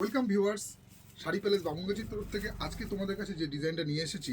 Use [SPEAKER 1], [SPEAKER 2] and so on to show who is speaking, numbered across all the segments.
[SPEAKER 1] Welcome viewers sari palace বামুঙ্গাজির তরফ থেকে আজকে তোমাদের কাছে যে ডিজাইনটা নিয়ে এসেছি,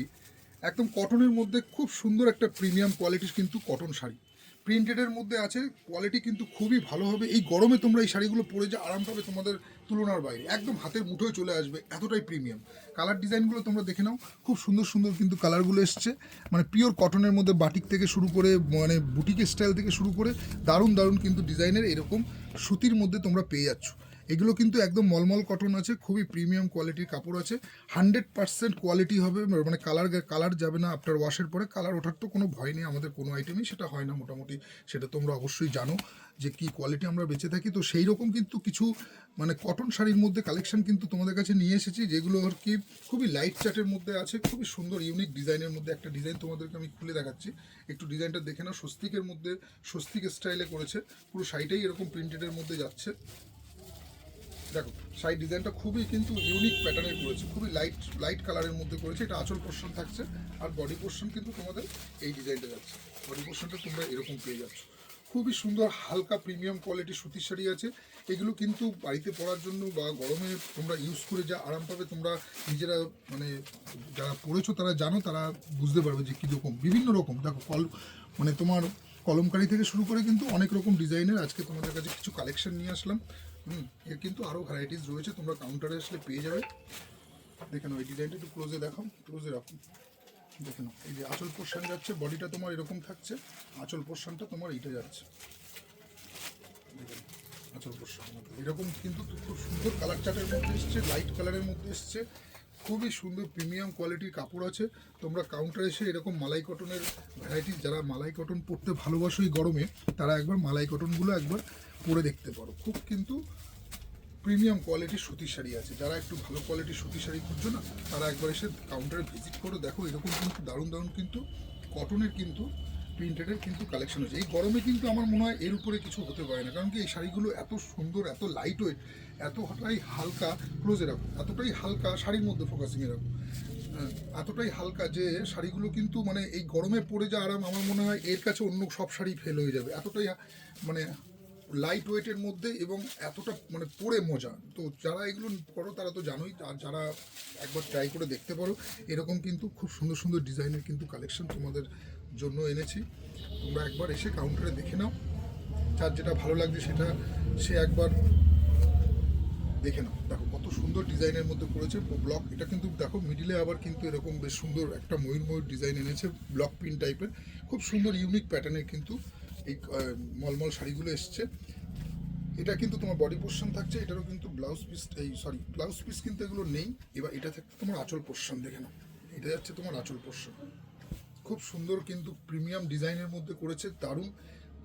[SPEAKER 1] একদম কটনের মধ্যে খুব সুন্দর একটা প্রিমিয়াম কোয়ালিটির কিন্তু কটন শাড়ি। প্রিন্টেডের মধ্যে আছে কোয়ালিটি কিন্তু খুবই ভালো হবে। এই গরমে তোমরা এই শাড়িগুলো পরে যে আরাম পাবে তোমাদের তুলনার বাইরে। একদম হাতের মুঠোয় চলে আসবে, এতটাই প্রিমিয়াম কালার ডিজাইনগুলো তোমরা দেখে নাও, খুব সুন্দর সুন্দর কিন্তু কালারগুলো এসছে। মানে পিওর কটনের মধ্যে বাটিক থেকে শুরু করে মানে বুটিকের স্টাইল থেকে শুরু করে, দারুণ দারুণ কিন্তু ডিজাইনের এরকম সুতির মধ্যে তোমরা পেয়ে যাচ্ছ। এগুলো কিন্তু একদম মলমল কটন আছে, খুবই প্রিমিয়াম কোয়ালিটির কাপড় আছে। হান্ড্রেড পার্সেন্ট কোয়ালিটি হবে মানে কালার কালার যাবে না আফটার ওয়াশের পরে। কালার ওঠার তো কোনো ভয় নেই, আমাদের কোনো আইটেমই সেটা হয় না মোটামুটি, সেটা তোমরা অবশ্যই জানো যে কি কোয়ালিটি আমরা বেঁচে থাকি। তো সেই রকম কিন্তু কিছু মানে কটন শাড়ির মধ্যে কালেকশন কিন্তু তোমাদের কাছে নিয়ে এসেছি, যেগুলো আর কি খুবই লাইট চার্টের মধ্যে আছে, খুবই সুন্দর ইউনিক ডিজাইনের মধ্যে একটা ডিজাইন তোমাদেরকে আমি খুলে দেখাচ্ছি। একটু ডিজাইনটা দেখে নাও, স্বস্তিকের মধ্যে, স্বস্তিক স্টাইলে করেছে, পুরো শাড়িটাই এরকম প্রিন্টেডের মধ্যে যাচ্ছে। দেখো সাইড ডিজাইনটা খুবই কিন্তু ইউনিক প্যাটার্নে করেছে, খুবই লাইট লাইট কালারের মধ্যে করেছে, এটা আঁচল পোর্শন থাকছে, আর বডি পোর্শন কিন্তু তোমাদের এই ডিজাইনটা যাচ্ছে। বডি পোর্শনটা তোমরা এরকম পেয়ে যাচ্ছ। খুবই সুন্দর, হালকা প্রিমিয়াম কোয়ালিটি সুতির শাড়ি আছে, এগুলো কিন্তু বাড়িতে পরার জন্য বা গরমে তোমরা ইউজ করে যা আরাম পাবে, তোমরা নিজেরা মানে যারা পড়েছো তারা জানো, তারা বুঝতে পারবে যে কীরকম, বিভিন্ন রকম। দেখো, কল মানে তোমার কলমকারি থেকে শুরু করে কিন্তু অনেক রকম ডিজাইনের আজকে তোমাদের কাছে কিছু কালেকশন নিয়ে আসলাম। হুম এর কিন্তু আরও ভ্যারাইটিস রয়েছে তোমরা কাউন্টারে আসলে পেয়ে যাবে। দেখে নাও এই ডিজাইনটা একটু ক্লোজে দেখাও ক্লোজে রাখো। দেখে নাও এই যে আঁচল পোর্শান যাচ্ছে বডিটা তোমার এরকম থাকছে আঁচল পোর্শানটা তোমার এইটা যাচ্ছে। দেখে নাও, আঁচল পোর্শান এরকম কিন্তু খুব সুন্দর কালার চার্টের মধ্যে এসছে লাইট কালারের মধ্যে এসছে। খুবই সুন্দর প্রিমিয়াম কোয়ালিটির কাপড় আছে। তোমরা কাউন্টারে এসে এরকম মালাই কটনের ভ্যারাইটিস যারা মালাই কটন পরতে ভালোবাসো এই গরমে, তারা একবার মালাই কটনগুলো একবার পরে দেখতে পারো। খুব কিন্তু প্রিমিয়াম কোয়ালিটির সুতির শাড়ি আছে। যারা একটু ভালো কোয়ালিটির সুতির শাড়ি খুঁজছো না, তারা একবার এসে কাউন্টারে ভিজিট করো, দেখো এরকম কিন্তু দারুণ দারুণ কিন্তু কটনের কিন্তু প্রিন্টেডের কিন্তু কালেকশন হয়েছে। এই গরমে কিন্তু আমার মনে হয় এর উপরে কিছু হতে পারে না। কারণ কি এই শাড়িগুলো এত সুন্দর এত লাইট ওয়েট এতটাই হালকা ক্লোজে রাখো এতটাই হালকা শাড়ির মধ্যে ফোকাসিংয়ে রাখো। হ্যাঁ, এতটাই হালকা যে শাড়িগুলো কিন্তু মানে এই গরমে পরে যা আরাম আমার মনে হয় এর কাছে অন্য সব শাড়ি ফেল হয়ে যাবে। এতটাই মানে লাইট ওয়েটের মধ্যে এবং এতটা মানে পরে মজা। তো যারা এগুলো করো, তারা তো জানোই আর যারা একবার ট্রাই করে দেখতে পারো, এরকম কিন্তু খুব সুন্দর সুন্দর ডিজাইনের কিন্তু কালেকশন তোমাদের জন্য এনেছি। তোমরা একবার এসে কাউন্টারে দেখে নাও। যার যেটা ভালো লাগছে সেটা সে একবার দেখে নাও। দেখো কত সুন্দর ডিজাইনের মধ্যে করেছে ব্লক এটা কিন্তু দেখো মিডিলে আবার কিন্তু এরকম বেশ সুন্দর একটা ময়ূর ময়ূর ডিজাইন এনেছে ব্লক প্রিন্ট টাইপের খুব সুন্দর ইউনিক প্যাটার্নের কিন্তু এই মলমল শাড়িগুলো এসছে। এটা কিন্তু তোমার বডি পোর্শন থাকছে, এটারও কিন্তু ব্লাউজ পিস এই সরি ব্লাউজ পিস কিন্তু এগুলো নেই। এবার এটা থাকছে তোমার আঁচল পোর্শন দেখে নাও। এটা যাচ্ছে তোমার আঁচল পোর্শন খুব সুন্দর কিন্তু প্রিমিয়াম ডিজাইনের মধ্যে করেছে, দারুণ।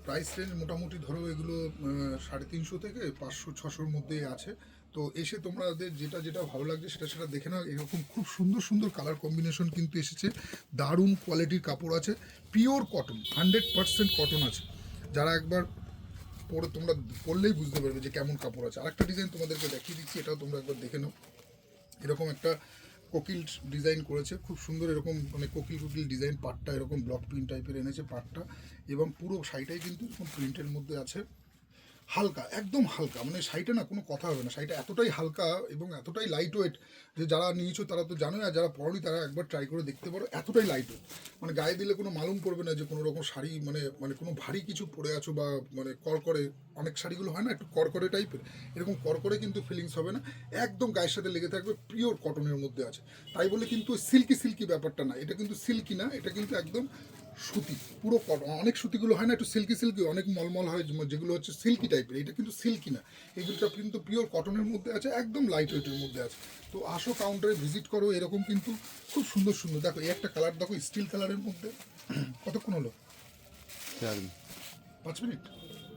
[SPEAKER 1] প্রাইস রেঞ্জ মোটামুটি ধরো এগুলো সাড়ে তিনশো থেকে পাঁচশো, ছশোর মধ্যে আছে। তো এসে তোমাদের যেটা যেটা ভালো লাগছে সেটা সেটা দেখে নাও। এরকম খুব সুন্দর সুন্দর কালার কম্বিনেশন কিন্তু এসেছে। দারুণ কোয়ালিটির কাপড় আছে। Pure cotton hundred percent cotton আছে। যারা একবার পরে তোমরা পরলেই বুঝতে পারবে যে কেমন কাপড় আছে। আরেকটা ডিজাইন তোমাদেরকে দেখিয়ে দিচ্ছি, এটাও তোমরা একবার দেখে নাও। এরকম একটা কোকিল ডিজাইন করেছে। খুব সুন্দর এরকম মানে কোকিল কোকিল ডিজাইন পাটটা, এরকম ব্লক প্রিন্ট টাইপের এনেছে পাটটা। এবং পুরো শাড়িটাই কিন্তু এরকম প্রিন্টের মধ্যে আছে। হালকা, একদম হালকা মানে শাড়িটা না কোনো কথা হবে না, শাড়িটা এতটাই হালকা এবং এতটাই লাইট ওয়েট যে যারা নিয়েছো তারা তো জানোই, আর যারা পড়নি তারা একবার ট্রাই করে দেখতে পারো, এতটাই লাইট ওয়েট মানে গায়ে দিলে কোনো মালুম পড়বে না যে কোনো রকম শাড়ি মানে মানে কোনো ভারী কিছু পরে আছো বা মানে করকরে অনেক শাড়িগুলো হয় না একটু করকরে টাইপের এরকম করকরে কিন্তু ফিলিংস হবে না, একদম গায়ের সাথে লেগে থাকবে পিওর কটনের মধ্যে আছে। তাই বলে কিন্তু সিল্কি সিল্কি ব্যাপারটা না, এটা কিন্তু সিল্কি না, এটা কিন্তু একদম সুতি পুরো কটন অনেক সুতিগুলো হয় না একটু সিল্কি সিল্কি অনেক মলমল হয় যেগুলো হচ্ছে সিল্কি টাইপের এটা কিন্তু সিল্কি না। এগুলোটা কিন্তু পিওর কটনের মধ্যে আছে একদম লাইট ওয়েটের মধ্যে আছে। তো আসো কাউন্টারে ভিজিট করো এরকম কিন্তু খুব সুন্দর সুন্দর দেখো এই একটা কালার দেখো স্টিল কালারের মধ্যে। কতক্ষণ হলো? পাঁচ মিনিট?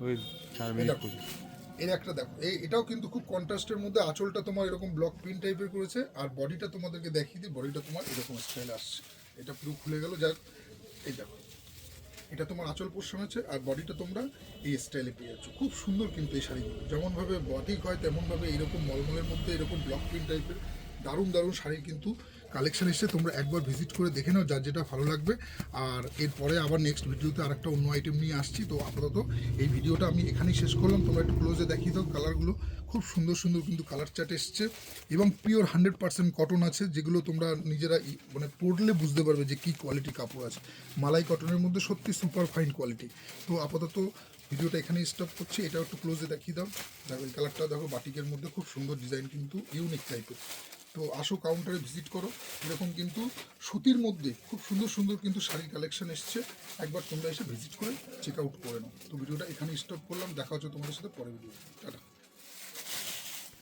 [SPEAKER 2] ওই চার মিনিট
[SPEAKER 1] এর একটা দেখো এই এটাও কিন্তু খুব কন্ট্রাস্টের মধ্যে আঁচলটা তোমার এরকম ব্লক প্রিন্ট টাইপের করেছে আর বডিটা তোমাদেরকে দেখিয়ে দিই বডিটা তোমার এরকম স্টাইল আসছে। এটা পুরো খুলে গেল যাক এই দেখো। এটা তোমার আঁচল পোর্শন আছে, আর বডিটা তোমরা এই স্টাইলে পেয়ে যাচ্ছ। খুব সুন্দর কিন্তু এই শাড়িগুলো। যেমনভাবে বডি হয়, তেমনভাবে এইরকম মলমলের মধ্যে এরকম ব্লক প্রিন্ট টাইপের দারুণ দারুণ শাড়ি কিন্তু কালেকশন এসছে, তোমরা একবার ভিজিট করে দেখে নাও যার যেটা ভালো লাগবে। আর এরপরে আবার নেক্সট ভিডিওতে আরেকটা অন্য আইটেম নিয়ে আসছি। তো আপাতত এই ভিডিওটা আমি এখানেই শেষ করলাম। তোমরা একটু ক্লোজে দেখিয়ে দাও কালারগুলো খুব সুন্দর সুন্দর কিন্তু কালার চার্ট এসছে। এবং পিওর হান্ড্রেড পার্সেন্ট কটন আছে, যেগুলো তোমরা নিজেরা মানে পড়লে বুঝতে পারবে যে কী কোয়ালিটি কাপড় আছে। মালাই কটনের মধ্যে সত্যি সুপার ফাইন কোয়ালিটি তো আপাতত ভিডিওটা এখানেই স্টপ করছি। এটাও একটু ক্লোজে দেখিয়ে দাও। দেখো এই কালারটা দেখো বাটিকের মধ্যে খুব সুন্দর ডিজাইন কিন্তু ইউনিক টাইপের তো আসো কাউন্টারে ভিজিট করো। এরকম কিন্তু সুতির মধ্যে খুব সুন্দর সুন্দর কিন্তু শাড়ির কালেকশন এসছে। একবার তোমরা এসে ভিজিট করে চেক আউট করে নাও। তো ভিডিওটা এখানে স্টপ করলাম। দেখা হচ্ছে তোমাদের সাথে পরে ভিডিও টাটা।